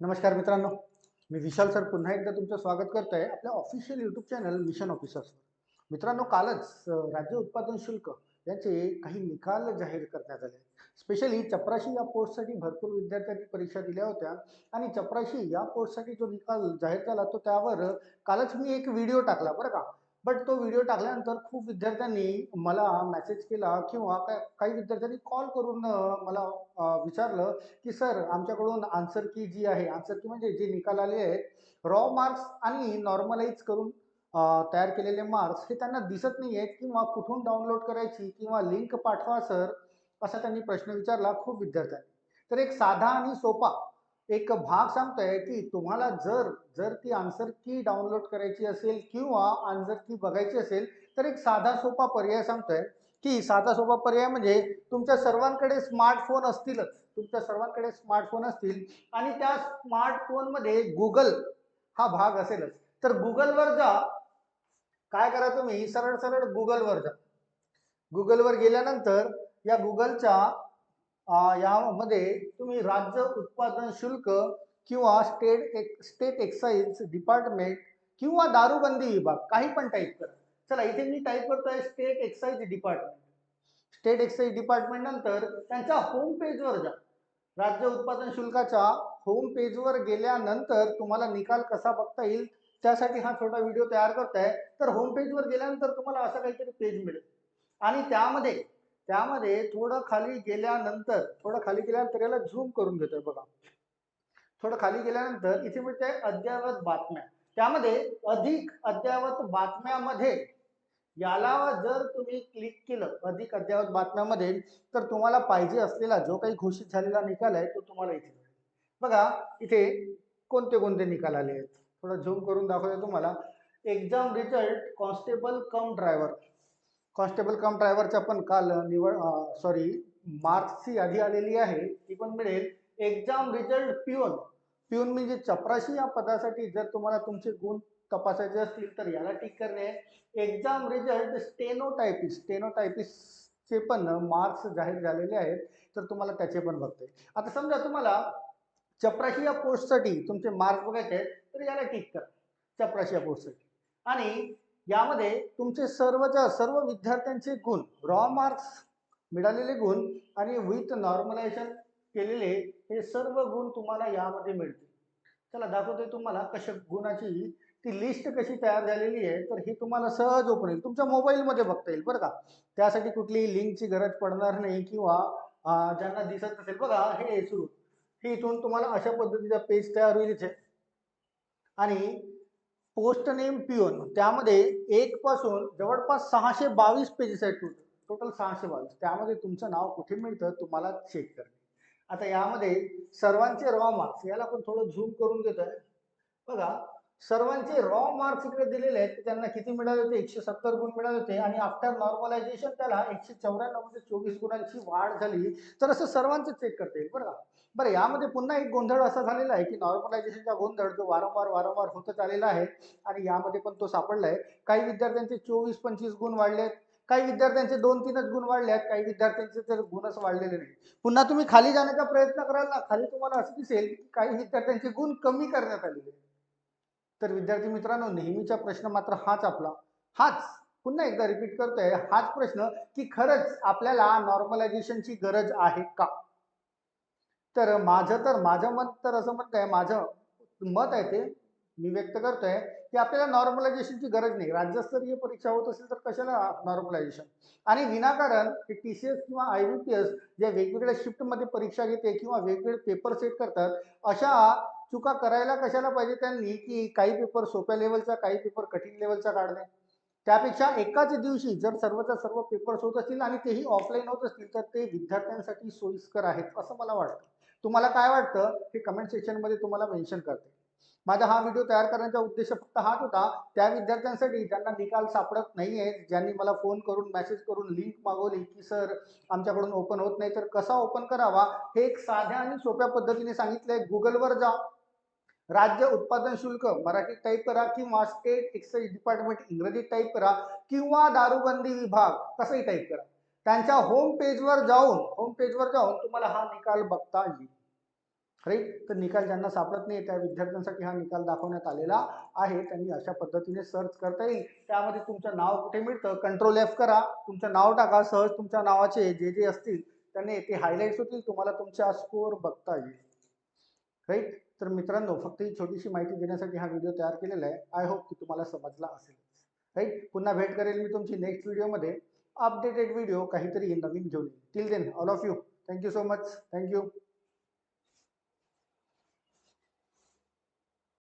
नमस्कार मित्रांनो मी विशाल सर पुन्हा एकदा तुमचं स्वागत करत आहे आपल्या official YouTube channel mission officers मित्रांनो कालच राज्य उत्पादन शुल्क याचे काही निकाल जाहीर करण्यात आले. स्पेशली चपराशी या पोस्टसाठी भरपूर विद्यार्थ्यांनी परीक्षा दिल्या होत्या आणि चपराशी या पोस्टसाठी जो निकाल जाहीर झाला तो त्यावर कालच मी एक व्हिडिओ टाकला बरं का? बट तो व्हिडिओ टाकल्यानंतर खूप विद्यार्थ्यांनी मला मेसेज केला किंवा का- काही विद्यार्थ्यांनी कॉल करून मला विचारलं की सर आमच्याकडून आन्सर की जी आहे आन्सर की म्हणजे जे निकाल आले आहेत रॉ मार्क्स आणि नॉर्मलाइज करून तयार केलेले मार्क्स हे त्यांना दिसत नाही आहेत किंवा कुठून डाउनलोड करायची किंवा लिंक पाठवा सर असा त्यांनी प्रश्न विचारला खूप विद्यार्थ्यांनी. तर एक साधा आणि सोपा एक भाग सांगतोय की तुम्हाला जर जर ती आन्सर की डाउनलोड करायची असेल किंवा आन्सर की बघायची असेल तर एक साधा सोपा पर्याय सांगतोय. की साधा सोपा पर्याय म्हणजे तुमच्या सर्वांकडे स्मार्टफोन असतीलच. तुमच्या सर्वांकडे स्मार्टफोन असतील आणि त्या स्मार्टफोनमध्ये गुगल हा भाग असेलच. तर गुगलवर जा. काय करा तुम्ही? सरळ सरळ गुगलवर जा. गुगलवर गेल्यानंतर या गुगलच्या यामध्ये तुम्ही राज्य उत्पादन शुल्क किंवा स्टेट एक स्टेट एक्साईज डिपार्टमेंट किंवा दारूबंदी विभाग काही पण टाईप करा. चला इथे मी टाईप करतोय state excise department state excise department नंतर त्यांच्या होम पेजवर जा. राज्य उत्पादन शुल्काच्या होम पेजवर गेल्यानंतर तुम्हाला निकाल कसा बघता येईल त्यासाठी हा छोटा व्हिडिओ तयार करताय. तर होम पेजवर गेल्यानंतर तुम्हाला असं काहीतरी पेज मिळेल. आणि त्यामध्ये त्यामध्ये थोडं खाली गेल्यानंतर थोडं खाली गेल्यानंतर याला झूम करून घेतोय बघा. थोडं खाली गेल्यानंतर इथे मिळते अद्ययावत बातम्या. त्यामध्ये अधिक अद्ययावत बातम्यामध्ये याला जर तुम्ही क्लिक केलं अधिक अद्ययावत बातम्यामध्ये तर तुम्हाला पाहिजे असलेला जो काही घोषित झालेला निकाल आहे तो तुम्हाला इथे बघा इथे कोणते कोणते निकाल आले आहेत? थोडं झूम करून दाखवतो तुम्हाला. Exam result constable cum driver constable cum ड्रायव्हरच्या पण काल निवड सॉरी मार्क्सची यादी आलेली आहे ती पण मिळेल. एक्झाम रिझल्ट पिऊन पिऊन म्हणजे चपराशी या पदासाठी जर तुम्हाला तुमचे गुण तपासायचे असतील तर याला टिक करणे. एक्झाम रिझल्ट स्टेनोटायपिस्ट स्टेनोटायपिस्टचे पण मार्क्स जाहीर झालेले आहेत तर तुम्हाला त्याचे पण बघता. येईल आता समजा तुम्हाला चपराशी या पोस्टसाठी तुमचे मार्क्स बघायचे आहेत तर याला टिक करा. चपराशी या पोस्टसाठी आणि यामध्ये तुमचे सर्वच्या सर्व विद्यार्थ्यांचे गुण रॉ मार्क्स मिळालेले गुण आणि विथ नॉर्मलायझेशन केलेले हे सर्व गुण तुम्हाला यामध्ये मिळतील. चला दाखवतोय तुम्हाला कशा गुणाची ती लिस्ट कशी तयार झालेली आहे. तर ही तुम्हाला सहज ओपन येईल तुमच्या मोबाईलमध्ये बघता येईल बरं का. त्यासाठी कुठलीही लिंकची गरज पडणार नाही किंवा ज्यांना दिसत नसेल. बघा हे सुरू. हे इथून तुम्हाला अशा पद्धतीचा पेज तयार होईल इथे. आणि पोस्ट नेम पिओन. त्यामध्ये एक पासून जवळपास सहाशे बावीस पेजेस आहेत टोटल टोटल सहाशे बावीस. त्यामध्ये तुमचं नाव कुठे मिळतं तुम्हाला चेक करणे. आता यामध्ये सर्वांचे रॉ मार्क्स याला पण थोडं झूम करून घेतोय. बघा सर्वांचे रॉ मार्क्स इकडे दिलेले आहेत त्यांना किती मिळाले होते? एकशे सत्तर गुण मिळाले होते. आणि आफ्टर नॉर्मलायझेशन त्याला एकशे चौऱ्याण्णवमध्ये चोवीस गुणांची वाढ झाली. तर असं सर्वांचं चेक करता येईल बरं का? बरं यामध्ये पुन्हा एक गोंधळ असा झालेला आहे की नॉर्मलायझेशनचा गोंधळ जो वारंवार वारंवार होतच आलेला आहे आणि यामध्ये पण तो सापडला आहे काही विद्यार्थ्यांचे चोवीस पंचवीस गुण वाढले आहेत काही विद्यार्थ्यांचे दोन तीनच गुण वाढले आहेत काही विद्यार्थ्यांचे तर गुणच वाढलेले नाही पुन्हा तुम्ही खाली जाण्याचा प्रयत्न कराल ना? खाली तुम्हाला असं दिसेल की काही विद्यार्थ्यांचे गुण कमी करण्यात आलेले आहेत. तर विद्यार्थी मित्रांनो नेहमीचा प्रश्न मात्र हाच आपला. हाच पुन्हा एकदा रिपीट करतोय हाच प्रश्न की खरंच आपल्याला नॉर्मलायझेशनची गरज आहे का? तर माझं तर माझं मत तर असं मत आहे माझं मत आहे ते मी व्यक्त करतोय की आपल्याला नॉर्मलायझेशनची गरज नाही. राज्यस्तरीय परीक्षा होत असेल तर कशाला नॉर्मलायझेशन आणि विनाकारण टी सी एस किंवा आय बी पी एस ज्या वेगवेगळ्या शिफ्टमध्ये परीक्षा घेते किंवा वेगवेगळे पेपर सेट करतात अशा चुका करायला कशाला पाहिजे? त्यांनी की काही पेपर सोप्या लेवलचा काही पेपर कठीण लेवलचा काढणे. त्यापेक्षा एकाच दिवशी जर सर्वचा सर्व पेपर्स होत असतील आणि तेही ऑफलाईन होत असतील तर ते विद्यार्थ्यांसाठी सोयीस्कर आहेत असं मला वाटतं. तुम्हाला काय वाटतं? हे कमेंट सेक्शनमध्ये तुम्हाला मेन्शन करते. माझा हा व्हिडिओ तयार करण्याचा उद्देश फक्त हाच होता त्या विद्यार्थ्यांसाठी ज्यांना निकाल सापडत नाही ज्यांनी मला फोन करून मेसेज करून लिंक मागवली की सर आमच्याकडून ओपन होत नाही तर कसा ओपन करावा? हे एक साध्या आणि सोप्या पद्धतीने सांगितलंय. गुगलवर जा. राज्य उत्पादन शुल्क मराठीत टाईप करा किंवा स्टेट एक्साईज डिपार्टमेंट इंग्रजीत टाईप करा किंवा दारूबंदी विभाग कसंही टाईप करा. त्यांच्या होम पेजवर जाऊन होम पेजवर जाऊन तुम्हाला हा निकाल बघता येईल. राईट तर निकाल ज्यांना सापडत नाही त्या विद्यार्थ्यांसाठी हा निकाल दाखवण्यात आलेला आहे. त्यांनी अशा पद्धतीने सर्च करता येईल. त्यामध्ये तुमचं नाव कुठे मिळतं? कंट्रोल एफ करा. तुमचं नाव टाका. सहज तुमच्या नावाचे जे जे असतील त्यांनी ते हायलाईट्स होतील. तुम्हाला तुमचा स्कोअर बघता येईल. राईट तर मित्रांनो फक्त ही छोटीशी माहिती देण्यासाठी हा व्हिडिओ तयार केलेला आहे. आय होप की तुम्हाला समजला असेल. राईट पुन्हा भेट करेल मी तुमची नेक्स्ट व्हिडिओमध्ये अपडेटेड व्हिडिओ काहीतरी नवीन घेऊन till then all of you thank you so much thank you